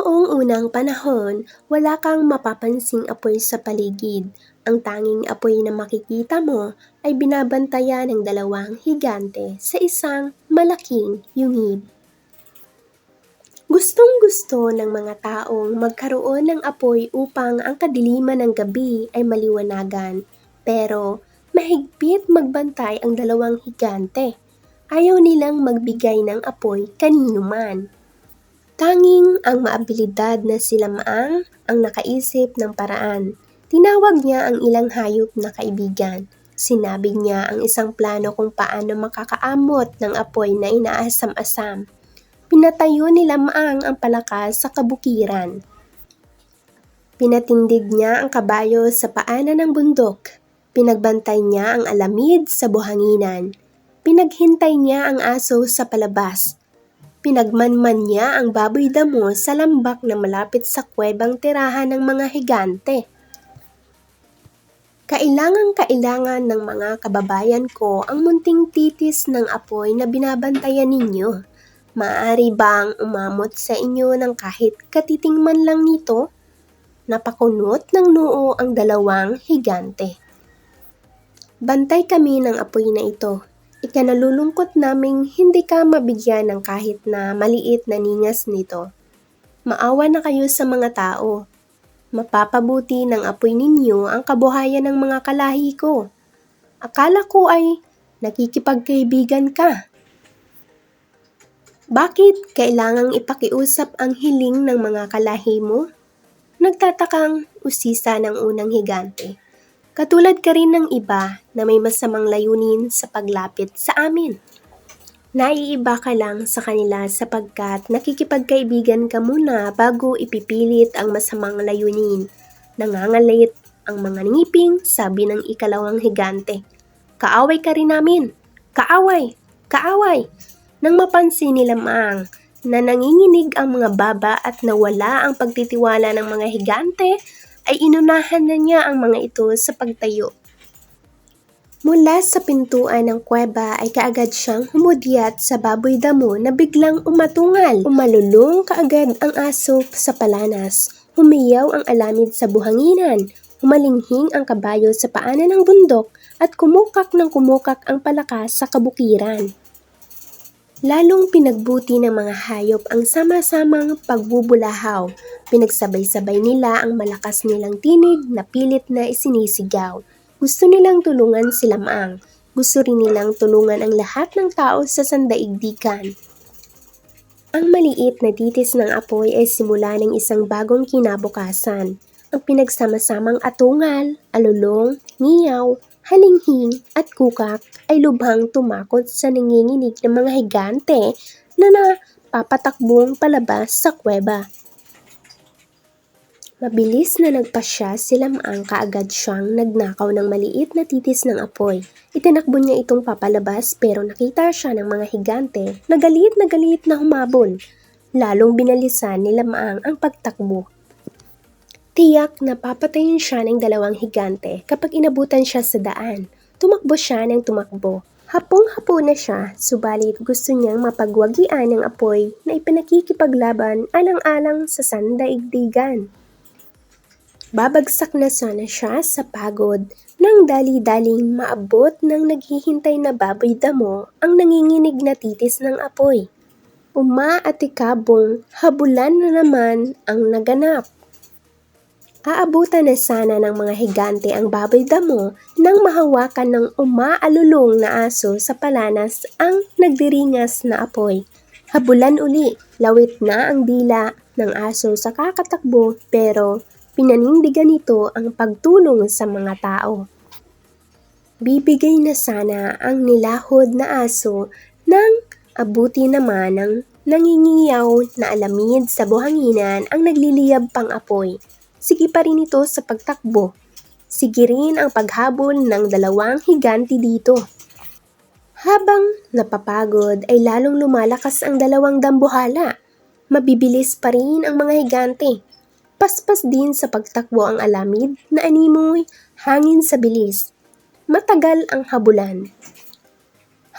Noong unang panahon, wala kang mapapansing apoy sa paligid. Ang tanging apoy na makikita mo ay binabantayan ng dalawang higante sa isang malaking yungib. Gustong gusto ng mga taong magkaroon ng apoy upang ang kadiliman ng gabi ay maliwanagan. Pero mahigpit magbantay ang dalawang higante. Ayaw nilang magbigay ng apoy kanino man. Tanging ang maabilidad na sila Maang ang nakaisip ng paraan. Tinawag niya ang ilang hayop na kaibigan. Sinabi niya ang isang plano kung paano makakaamot ng apoy na inaasam-asam. Pinatayo nila Maang ang palakas sa kabukiran. Pinatindig niya ang kabayo sa paanan ng bundok. Pinagbantay niya ang alamid sa buhanginan. Pinaghintay niya ang aso sa palabas Pinagmanman niya ang baboy damo sa lambak na malapit sa kwebang tirahan ng mga higante. Kailangan-kailangan ng mga kababayan ko ang munting titis ng apoy na binabantayan ninyo. Maaari bang umamot sa inyo ng kahit katiting man lang nito? Napakunot ng noo ang dalawang higante. Bantay kami ng apoy na ito, Ikanalulungkot naming hindi ka mabigyan ng kahit na maliit na ningas nito. Maawa na kayo sa mga tao. Mapapabuti ng apoy ninyo ang kabuhayan ng mga kalahi ko. Akala ko ay nakikipagkaibigan ka. Bakit kailangang ipakiusap ang hiling ng mga kalahi mo? Nagtatakang usisa ng unang higante. Katulad ka rin ng iba na may masamang layunin sa paglapit sa amin. Naiiba ka lang sa kanila sapagkat nakikipagkaibigan ka muna bago ipipilit ang masamang layunin. Nangangalit ang mga ngiping, sabi ng ikalawang higante. Kaaway ka rin namin. Kaaway! Kaaway! Nang mapansin nila Maang na nanginginig ang mga baba at nawala ang pagtitiwala ng mga higante, ay inunahan na niya ang mga ito sa pagtayo. Mula sa pintuan ng kuweba ay kaagad siyang humudyat sa baboy damo na biglang umatungal. Umalulong kaagad ang aso sa palanas. Humiyaw ang alamid sa buhanginan. Humalinghing ang kabayo sa paanan ng bundok at kumukak ng kumukak ang palakas sa kabukiran. Lalong pinagbuti ng mga hayop ang sama-samang pagbubulahaw. Pinagsabay-sabay nila ang malakas nilang tinig na pilit na isinisigaw. Gusto nilang tulungan sila maang. Gusto rin nilang tulungan ang lahat ng tao sa sandaigdikan. Ang maliit na titis ng apoy ay simula ng isang bagong kinabukasan. Ang pinagsama-samang atungal, alulong, ngiyaw, halinghing at kukak ay lubhang tumakot sa nanginginig ng mga higante na napapatakbong palabas sa kuweba. Mabilis na nagpasya sila maang kaagad siyang nagnakaw ng maliit na titis ng apoy. Itinakbo niya itong papalabas pero nakita siya ng mga higante na galit na galit na humabol. Lalong binalisan nila maang ang pagtakbo Tiyak na papatayin siya ng dalawang higante kapag inabutan siya sa daan. Tumakbo siya ng tumakbo. Hapong-hapo na siya, subalit gusto niyang mapagwagian ng apoy na ipinakikipaglaban alang-alang sa sandaigdigan. Babagsak na sana siya sa pagod nang dali-daling maabot ng naghihintay na baboy damo ang nanginginig na titis ng apoy. Uma at ikabong habulan na naman ang naganap. Aabutan na sana ng mga higante ang baboy damo nang mahawakan ng umaalulong na aso sa palanas ang nagdiringas na apoy. Habulan uli, lawit na ang dila ng aso sa kakatakbo pero pinanindigan nito ang pagtulong sa mga tao. Bibigay na sana ang nilahod na aso nang abuti naman ng nangingiyaw na alamid sa buhanginan ang nagliliyab pang apoy. Sige pa rin ito sa pagtakbo. Sige rin ang paghabol ng dalawang higanti dito. Habang napapagod ay lalong lumalakas ang dalawang dambuhala. Mabibilis pa rin ang mga higante. Paspas din sa pagtakbo ang alamid na animoy hangin sa bilis. Matagal ang habulan.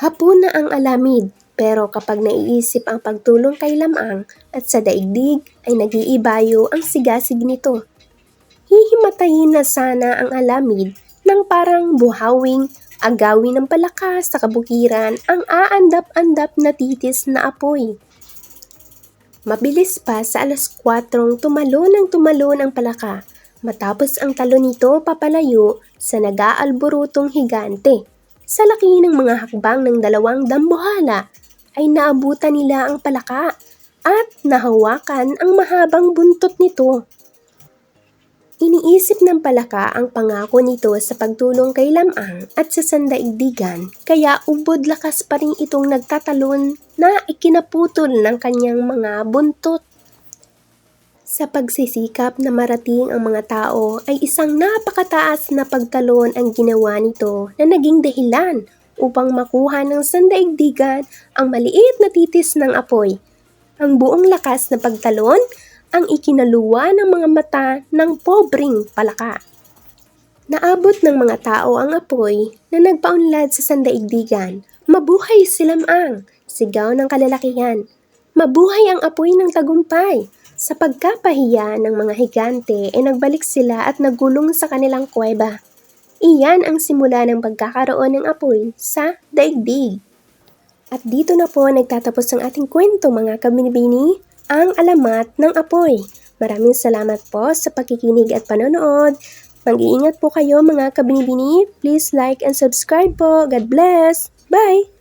Hapon na ang alamid Pero kapag naiisip ang pagtulong kay Lamang at sa daigdig ay nagiibayo ang sigasig nito. Hihimatayin na sana ang alamid ng parang buhawing agawin ng palakas sa kabukiran ang aandap-andap na titis na apoy. Mabilis pa sa alas 4 tumalo ng tumalo ng palaka matapos ang talo nito papalayo sa nag-aalborotong higante. Sa laki ng mga hakbang ng dalawang dambuhala ay naabutan nila ang palaka at nahawakan ang mahabang buntot nito. Iniisip ng palaka ang pangako nito sa pagtulong kay Lamang at sa sandaigdigan, kaya ubod lakas pa rin itong nagtatalon na ikinaputol ng kanyang mga buntot. Sa pagsisikap na marating ang mga tao ay isang napakataas na pagtalon ang ginawa nito na naging dahilan upang makuha ng sandaigdigan ang maliit na titis ng apoy. Ang buong lakas na pagtalon ang ikinaluwa ng mga mata ng pobreng palaka. Naabot ng mga tao ang apoy na nagpaunlad sa sandaigdigan. Mabuhay si Lamang, sigaw ng kalalakihan. Mabuhay ang apoy ng tagumpay. Sa pagkapahiya ng mga higante ay nagbalik sila at nagulong sa kanilang kuweba. Iyan ang simula ng pagkakaroon ng apoy sa daigdig. At dito na po nagtatapos ang ating kwento mga kabinibini, ang alamat ng apoy. Maraming salamat po sa pakikinig at panonood. Mag-iingat po kayo mga kabinibini. Please like and subscribe po. God bless. Bye!